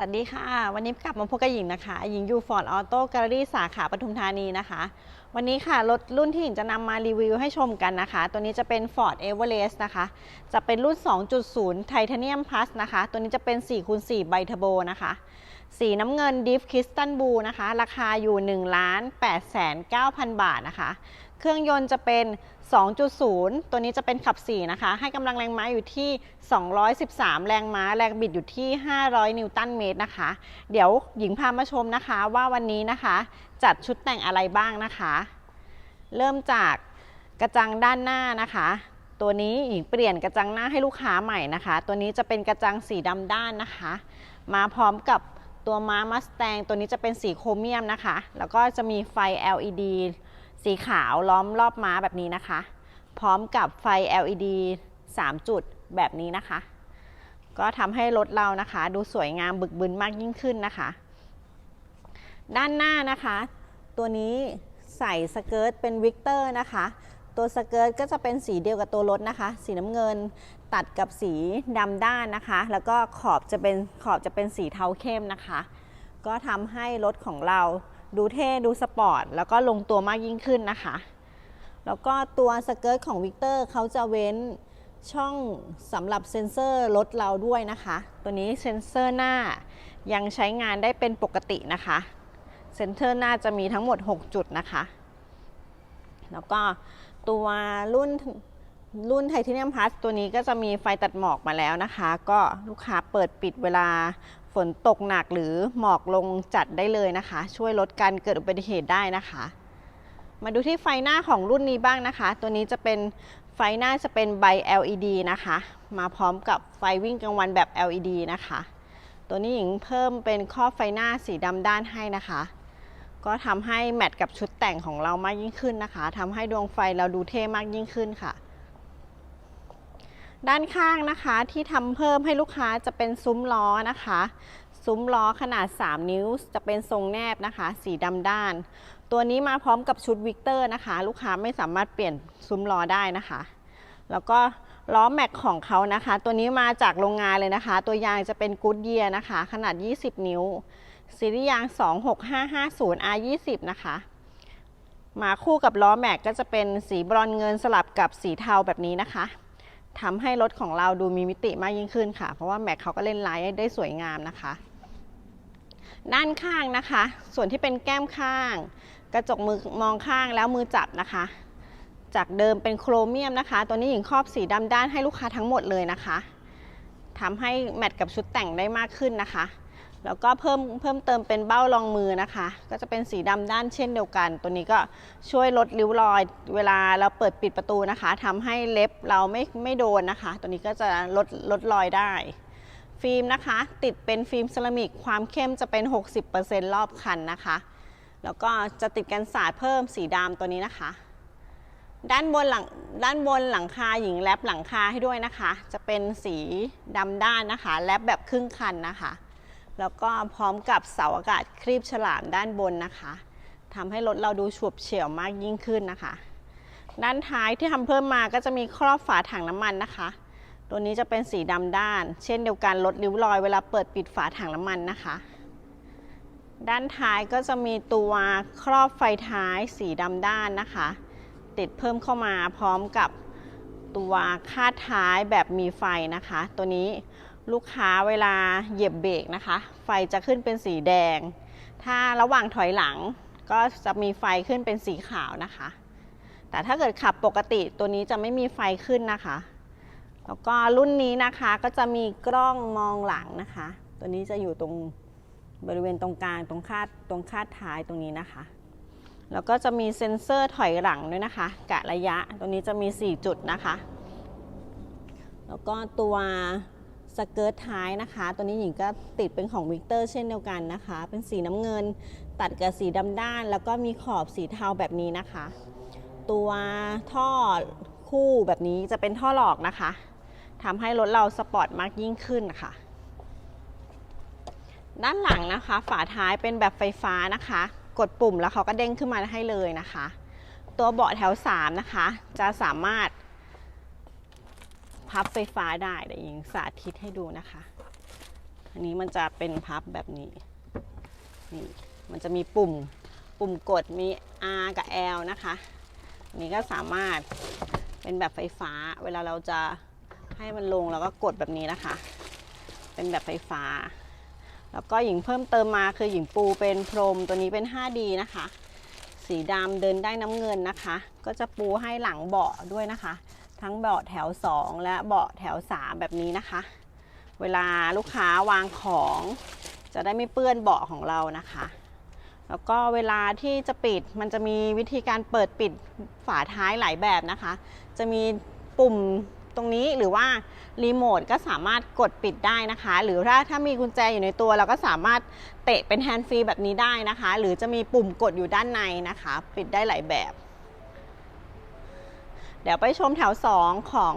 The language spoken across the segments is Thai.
วัสดีค่ะ วันนี้กลับมาพบกับหญิงนะคะ หญิงอยู่ฟอร์ดออโต้แกลเลอรี่สาขาปทุมธานีนะคะ วันนี้ค่ะ รถรุ่นที่หญิงจะนำมารีวิวให้ชมกันนะคะ ตัวนี้จะเป็น Ford Everest นะคะ จะเป็นรุ่น 2.0 Titanium Plus นะคะ ตัวนี้จะเป็น 4x4 ใบเทอร์โบนะคะ สีน้ำเงิน Deep Crystal Blue นะคะ ราคาอยู่ 1 8 9 0 0 0 บาทนะคะ เครื่องยนต์จะเป็น 2.0 ตัวนี้จะเป็นขับ 4 นะคะ ให้กำลังแรงม้าอยู่ที่ 213 แรงม้า แรงบิดอยู่ที่ 500 นิวตันเมตรนะคะ เดี๋ยวหญิงพามาชมนะคะว่าวันนี้นะคะ จัดชุดแต่งอะไรบ้างนะคะ เริ่มจากกระจังด้านหน้านะคะ ตัวนี้หญิงเปลี่ยนกระจังหน้าให้ลูกค้าใหม่นะคะ ตัวนี้จะเป็นกระจังสีดำด้านนะคะ มาพร้อมกับตัวม้ามัสแตงตัวนี้จะเป็นสีโครเมียมนะคะ แล้วก็จะมีไฟ LED สีขาวล้อมรอบม้าแบบนี้นะคะ พร้อมกับไฟ LED 3 จุดแบบนี้นะคะ ก็ทำให้รถเรานะคะ ดูสวยงามบึกบึนมากยิ่งขึ้นนะคะ ด้านหน้านะคะ ตัวนี้ใส่สเกิร์ตเป็นวิกเตอร์นะคะ ตัวสเกิร์ตก็จะเป็นสีเดียวกับตัวรถนะคะ สีน้ำเงินตัดกับสีดำด้านนะคะ แล้วก็ขอบจะเป็นขอบจะเป็นสีเทาเข้มนะคะ ก็ทำให้รถของเรา ดูเท่ดูสปอร์ต แล้วก็ลงตัวมากยิ่งขึ้นนะคะ แล้วก็ตัวสเกิร์ตของวิกเตอร์เขาจะเว้นช่องสำหรับเซ็นเซอร์รถเราด้วยนะคะ ตัวนี้เซ็นเซอร์หน้ายังใช้งานได้เป็นปกตินะคะ เซ็นเซอร์หน้าจะมีทั้งหมด 6 จุดนะคะ แล้วก็ตัวรุ่นรุ่นไทเทเนียมพลัสตัวนี้ก็จะมีไฟตัดหมอกมาแล้วนะคะ ก็ลูกค้าเปิดปิดเวลา นตกหนักหรือหมอกลงจัดได้เลยนะคะ ช่วยลดการเกิดอุบัติเหตุได้นะคะ มาดูที่ไฟหน้าของรุ่นนี้บ้างนะคะ ตัวนี้จะเป็นไฟหน้าจะเป็นใบ LED นะคะ มาพร้อมกับไฟวิ่งกลางวันแบบ LED นะคะ ตัวนี้หญิงเพิ่มเป็นข้อบไฟหน้าสีดำด้านให้นะคะ ก็ทำให้แมทกับชุดแต่งของเรามากยิ่งขึ้นนะคะทำให้ดวงไฟเราดูเท่มากยิ่งขึ้นค่ะ ด้านข้างนะคะที่ทำเพิ่มให้ลูกค้าจะเป็นซุ้มล้อนะคะ ซุ้มล้อขนาด 3 นิ้ว จะเป็นทรงแนบนะคะ สีดำด้าน ตัวนี้มาพร้อมกับชุดวิกเตอร์นะคะ ลูกค้าไม่สามารถเปลี่ยนซุ้มล้อได้นะคะ แล้วก็ล้อแม็กของเขานะคะ ตัวนี้มาจากโรงงานเลยนะคะ ตัวยางจะเป็นกูดเยียนะคะ ขนาด 20 นิ้วซีรีส์ยาง 26550 R20 นะคะ มาคู่กับล้อแม็กก็จะเป็นสีบรอนเงินสลับกับสีเทาแบบนี้นะคะ ทำให้รถของเราดูมีมิติมากยิ่งขึ้นค่ะ เพราะว่าแม็กเขาก็เล่นลายได้สวยงามนะคะ ด้านข้างนะคะ ส่วนที่เป็นแก้มข้าง กระจกมือมองข้างแล้วมือจับนะคะ จากเดิมเป็นโครเมียมนะคะ ตัวนี้หญิงครอบสีดำด้านให้ลูกค้าทั้งหมดเลยนะคะทำให้แมทกับชุดแต่งได้มากขึ้นนะคะ แล้วก็เพิ่มเพิ่มเติมเป็นเบ้ารองมือนะคะ ก็จะเป็นสีดำด้านเช่นเดียวกัน ตัวนี้ก็ช่วยลดริ้วรอย เวลาเราเปิดปิดประตูนะคะทำให้เล็บเราไม่ไม่โดนนะคะ ตัวนี้ก็จะลดลดรอยได้ ฟิล์มนะคะ ติดเป็นฟิล์มเซรามิกความเข้มจะเป็น 60%รอบคันนะคะ แล้วก็จะติดกันสาดเพิ่มสีดำตัวนี้นะคะ ด้านบนหลังด้านบนหลังคาหญิงแรปหลังคาให้ด้วยนะคะ จะเป็นสีดำด้านนะคะแรปแบบครึ่งคันนะคะ แล้วก็พร้อมกับเสาอากาศครีบฉลามด้านบนนะคะทำให้รถเราดูฉูบเฉี่ยวมากยิ่งขึ้นนะคะ ด้านท้ายที่ทำเพิ่มมาก็จะมีครอบฝาถังน้ำมันนะคะ ตัวนี้จะเป็นสีดำด้าน เช่นเดียวกันลดริ้วรอยเวลาเปิดปิดฝาถังน้ำมันนะคะ ด้านท้ายก็จะมีตัวครอบไฟท้ายสีดำด้านนะคะ ติดเพิ่มเข้ามาพร้อมกับตัวคาดท้ายแบบมีไฟนะคะ ตัวนี้ ลูกค้าเวลาเหยียบเบรกนะคะ ไฟจะขึ้นเป็นสีแดง ถ้าระหว่างถอยหลังก็จะมีไฟขึ้นเป็นสีขาวนะคะ แต่ถ้าเกิดขับปกติตัวนี้จะไม่มีไฟขึ้นนะคะ แล้วก็รุ่นนี้นะคะก็จะมีกล้องมองหลังนะคะ ตัวนี้จะอยู่ตรงบริเวณตรงกลางตรงคาดตรงคาดท้ายตรงนี้นะคะ แล้วก็จะมีเซ็นเซอร์ถอยหลังด้วยนะคะ กะระยะตรงนี้จะมี 4 จุดนะคะ แล้วก็ตัว สเกิร์ตท้ายนะคะ ตัวนี้หญิงก็ติดเป็นของวิกเตอร์เช่นเดียวกันนะคะ เป็นสีน้ำเงินตัดกับสีดำด้าน แล้วก็มีขอบสีเทาแบบนี้นะคะ ตัวท่อคู่แบบนี้จะเป็นท่อหลอกนะคะทำให้รถเราสปอร์ตมากยิ่งขึ้นค่ะ ด้านหลังนะคะ ฝาท้ายเป็นแบบไฟฟ้านะคะ กดปุ่มแล้วเขาก็เด้งขึ้นมาให้เลยนะคะ ตัวเบาะแถว 3 นะคะ จะสามารถ พับไฟฟ้าได้เดี๋ยวยิงสาธิตให้ดูนะคะ อันนี้มันจะเป็นพับแบบนี้นี่มันจะมีปุ่มปุ่มกดมี R กับ L นะคะอันนี้ก็สามารถเป็นแบบไฟฟ้า เวลาเราจะให้มันลงเราก็กดแบบนี้นะคะ เป็นแบบไฟฟ้า แล้วก็หญิงเพิ่มเติมมาคือหญิงปูเป็นพรมตัวนี้เป็น 5D นะคะ สีดำเดินได้น้ำเงินนะคะ ก็จะปูให้หลังเบาะด้วยนะคะ ทั้งเบาะแถว 2 และเบาะแถว 3 แบบนี้นะคะ เวลาลูกค้าวางของจะได้ไม่เปื้อนเบาะของเรานะคะ แล้วก็เวลาที่จะปิดมันจะมีวิธีการเปิดปิดฝาท้ายหลายแบบนะคะ จะมีปุ่มตรงนี้หรือว่ารีโมทก็สามารถกดปิดได้นะคะ หรือถ้าถ้ามีกุญแจอยู่ในตัวเราก็สามารถเตะเป็นแฮนด์ฟรีแบบนี้ได้นะคะ หรือจะมีปุ่มกดอยู่ด้านในนะคะ ปิดได้หลายแบบ ดี๋ยวไปชมแถว 2 ของ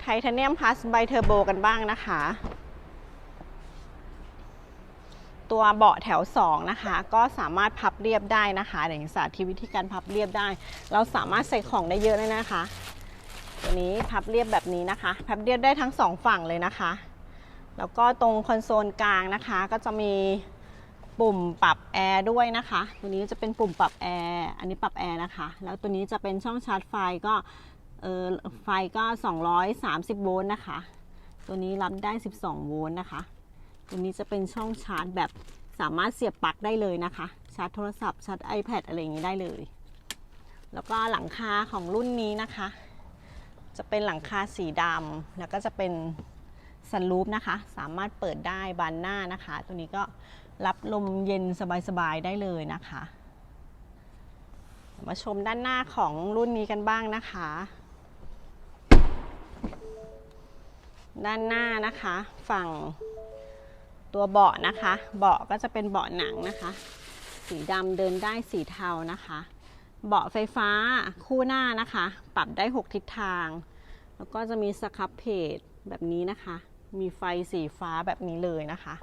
ไทเทเนียมพ u s ไบเทอร์โบกันบ้างนะคะ ตัวเบาะแถว 2 นะคะ ก็สามารถพับเรียบได้นะคะเดี๋ยวสาธิตวิธีการพับเรียบได้ เราสามารถใส่ของได้เยอะเลยนะคะ ตัวนี้พับเรียบแบบนี้นะคะ พับเรียบได้ทั้งสองฝั่งเลยนะคะ แล้วก็ตรงคอนโซลกลางนะคะก็จะมี ปุ่มปรับแอร์ด้วยนะคะ ตัวนี้จะเป็นปุ่มปรับแอร์อันนี้ปรับแอร์นะคะ แล้วตัวนี้จะเป็นช่องชาร์จไฟก็เออไฟก็ 230 โวลต์นะคะ ตัวนี้รับได้ 12 โวลต์นะคะ ตัวนี้จะเป็นช่องชาร์จแบบสามารถเสียบปลั๊กได้เลยนะคะ ชาร์จโทรศัพท์ชาร์จ iPad อะไรอย่างนี้ได้เลย แล้วก็หลังคาของรุ่นนี้นะคะ จะเป็นหลังคาสีดำแล้วก็จะเป็นซันรูฟนะคะ สามารถเปิดได้บานหน้านะคะ ตัวนี้ก็ รับลมเย็นสบายๆได้เลยนะคะ มาชมด้านหน้าของรุ่นนี้กันบ้างนะคะ ด้านหน้านะคะ ฝั่งตัวเบาะนะคะ เบาะก็จะเป็นเบาะหนังนะคะ สีดำเดินได้สีเทานะคะ เบาะไฟฟ้าคู่หน้านะคะ ปรับได้ 6 ทิศทาง แล้วก็จะมีสครับเพจแบบนี้นะคะ มีไฟสีฟ้าแบบนี้เลยนะคะ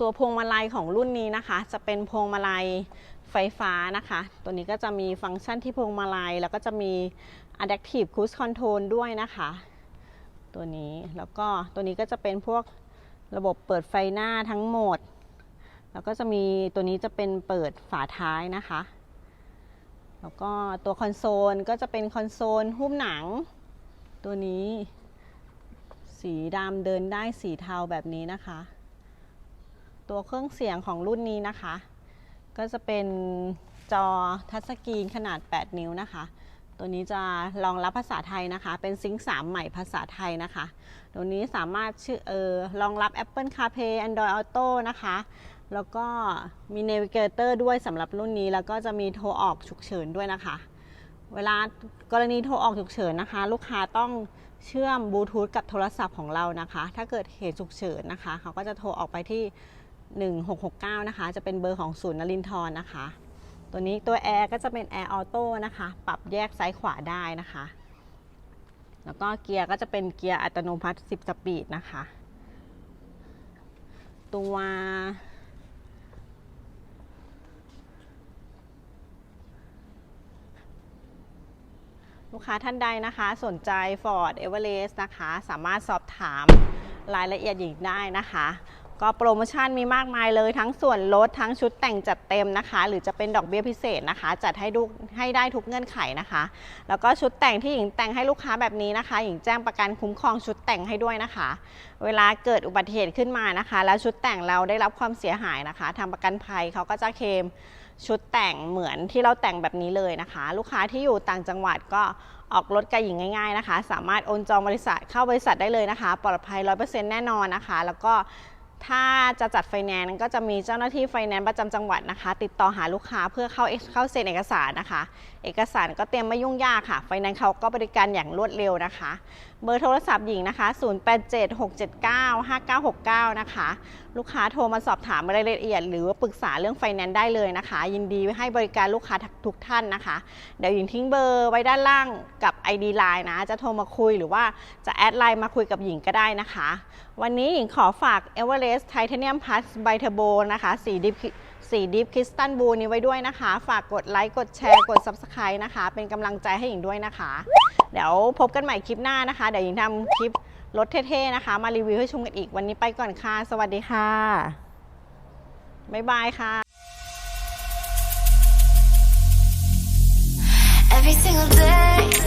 ตัวพวงมาลัยของรุ่นนี้นะคะ จะเป็นพวงมาลัยไฟฟ้านะคะ ตัวนี้ก็จะมีฟังก์ชันที่พวงมาลัย แล้วก็จะมี Adaptive Cruise Control ด้วยนะคะ ตัวนี้แล้วก็ตัวนี้ก็จะเป็นพวกระบบเปิดไฟหน้าทั้งหมด แล้วก็จะมีตัวนี้จะเป็นเปิดฝาท้ายนะคะ แล้วก็ตัวคอนโซลก็จะเป็นคอนโซลหุ้มหนัง ตัวนี้ สีดำเดินได้สีเทาแบบนี้นะคะ ตัวเครื่องเสียงของรุ่นนี้นะคะ ก็จะเป็นจอทัชสกรีนขนาด 8 นิ้วนะคะ ตัวนี้จะรองรับภาษาไทยนะคะ เป็นซิงค์3ใหม่ภาษาไทยนะคะ ตัวนี้สามารถชื่อเออรองรับ Apple CarPlay Android Auto นะคะ แล้วก็มี Navigator ด้วยสำหรับรุ่นนี้ แล้วก็จะมีโทรออกฉุกเฉินด้วยนะคะ เวลากรณีโทรออกฉุกเฉินนะคะ ลูกค้าต้องเชื่อมบลูทูธกับโทรศัพท์ของเรานะคะ ถ้าเกิดเหตุฉุกเฉินนะคะ เขาก็จะโทรออกไปที่ 1669 นะคะ จะเป็นเบอร์ของศูนย์นรินทร์นะคะ ตัวนี้ตัวแอร์ก็จะเป็นแอร์ออโต้นะคะ ปรับแยกซ้ายขวาได้นะคะ แล้วก็เกียร์ก็จะเป็นเกียร์อัตโนมัติ 10 สปีดนะคะ ตัวลูกค้าท่านใดนะคะ สนใจ Ford Everest นะคะ สามารถสอบถามรายละเอียดหญิงได้นะคะ ก็โปรโมชั่นมีมากมายเลยทั้งส่วนลดทั้งชุดแต่งจัดเต็มนะคะ หรือจะเป็นดอกเบี้ยพิเศษนะคะ จัดให้ดูให้ได้ทุกเงื่อนไขนะคะ แล้วก็ชุดแต่งที่หญิงแต่งให้ลูกค้าแบบนี้นะคะ หญิงแจ้งประกันคุ้มครองชุดแต่งให้ด้วยนะคะ เวลาเกิดอุบัติเหตุขึ้นมานะคะ แล้วชุดแต่งเราได้รับความเสียหายนะคะทางประกันภัยเขาก็จะเคลมชุดแต่งเหมือนที่เราแต่งแบบนี้เลยนะคะ ลูกค้าที่อยู่ต่างจังหวัดก็ออกรถกับหญิงง่าย ๆนะคะ สามารถโอนจองบริษัทเข้าบริษัทได้เลยนะคะ ปลอดภัย 100%แน่นอนนะคะ แล้วก็ ถ้าจะจัดไฟแนนซ์ก็จะมีเจ้าหน้าที่ไฟแนนซ์ประจำจังหวัดนะคะ ติดต่อหาลูกค้าเพื่อเข้าเข้าเซ็นเอกสารนะคะ เอกสารก็เตรียมไม่ยุ่งยากค่ะ ไฟแนนซ์เขาก็บริการอย่างรวดเร็วนะคะ เบอร์โทรศัพท์หญิงนะคะ 0876795969 นะคะ ลูกค้าโทรมาสอบถามรายละเอียด หรือว่าปรึกษาเรื่องไฟแนนซ์ได้เลยนะคะ ยินดีให้บริการลูกค้าทุกท่านนะคะ เดี๋ยวหญิงทิ้งเบอร์ไว้ด้านล่างกับ ID Line นะ จะโทรมาคุยหรือว่าจะแอดไลน์มาคุยกับหญิงก็ได้นะคะ วันนี้หญิงขอฝาก Everest Titanium Plus by Turbo นะคะสีดิฟ สีดิฟคริสตันบูนี้ไว้ด้วยนะคะ ฝากกดไลค์ กดแชร์ กด Subscribe นะคะ เป็นกำลังใจให้หญิงด้วยนะคะ เดี๋ยวพบกันใหม่คลิปหน้านะคะ เดี๋ยวหญิงทำคลิปรถเท่ๆนะคะ มารีวิวให้ชมกันอีก วันนี้ไปก่อนค่ะ สวัสดีค่ะ บ๊ายบายค่ะ Every single day